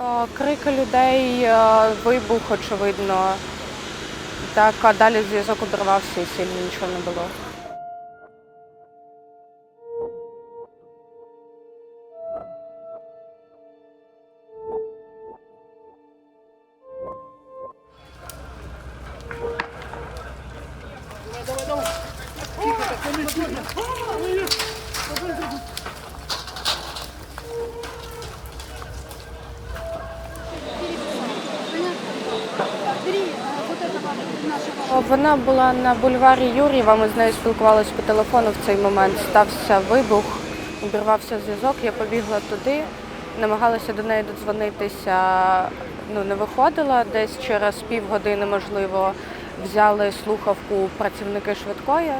Е, Крики людей, е, вибух, очевидно. Так, а далі зв'язок обірвався і сильно нічого не було. Вона була на бульварі Юрієва. Ми з нею спілкувалися по телефону в цей момент. Стався вибух, обірвався зв'язок. Я побігла туди, намагалася до неї додзвонитися. Ну не виходила. Десь через півгодини, можливо, взяли слухавку працівники швидкої.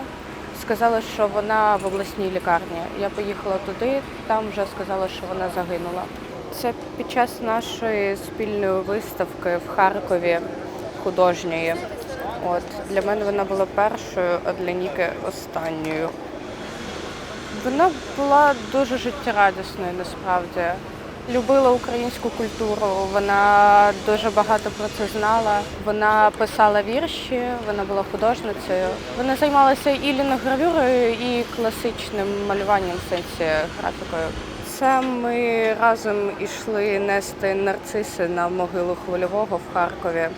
Сказали, що вона в обласній лікарні. Я поїхала туди, там вже сказали, що вона загинула. Це під час нашої спільної виставки в Харкові художньої. От для мене вона була першою, а для Ніки останньою. Вона була дуже життєрадісною насправді. Любила українську культуру, вона дуже багато про це знала. Вона писала вірші, вона була художницею. Вона займалася і ліногравюрою, і класичним малюванням в сенсі графікою. Це ми разом ішли нести нарциси на могилу хвильового в Харкові.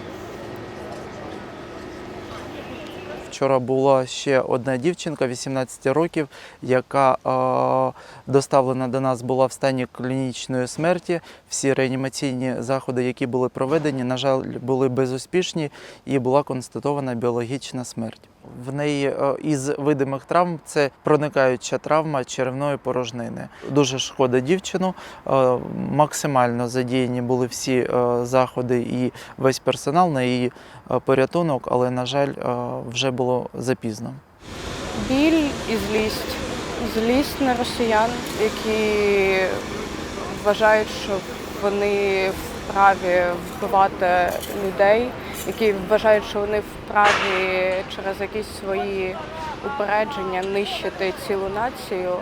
Вчора була ще одна дівчинка 18 років, яка е, доставлена до нас була в стані клінічної смерті. Всі реанімаційні заходи, які були проведені, на жаль, були безуспішні і була констатована біологічна смерть. В неї е, із видимих травм це проникаюча травма черевної порожнини. Дуже шкода дівчину. Е, Максимально задіяні були всі е, заходи і весь персонал на її порятунок, але, на жаль, вже було запізно. Біль і злість. Злість на росіян, які вважають, що вони вправі вбивати людей, які вважають, що вони вправі через якісь свої упередження нищити цілу націю,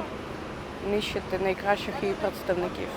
нищити найкращих її представників.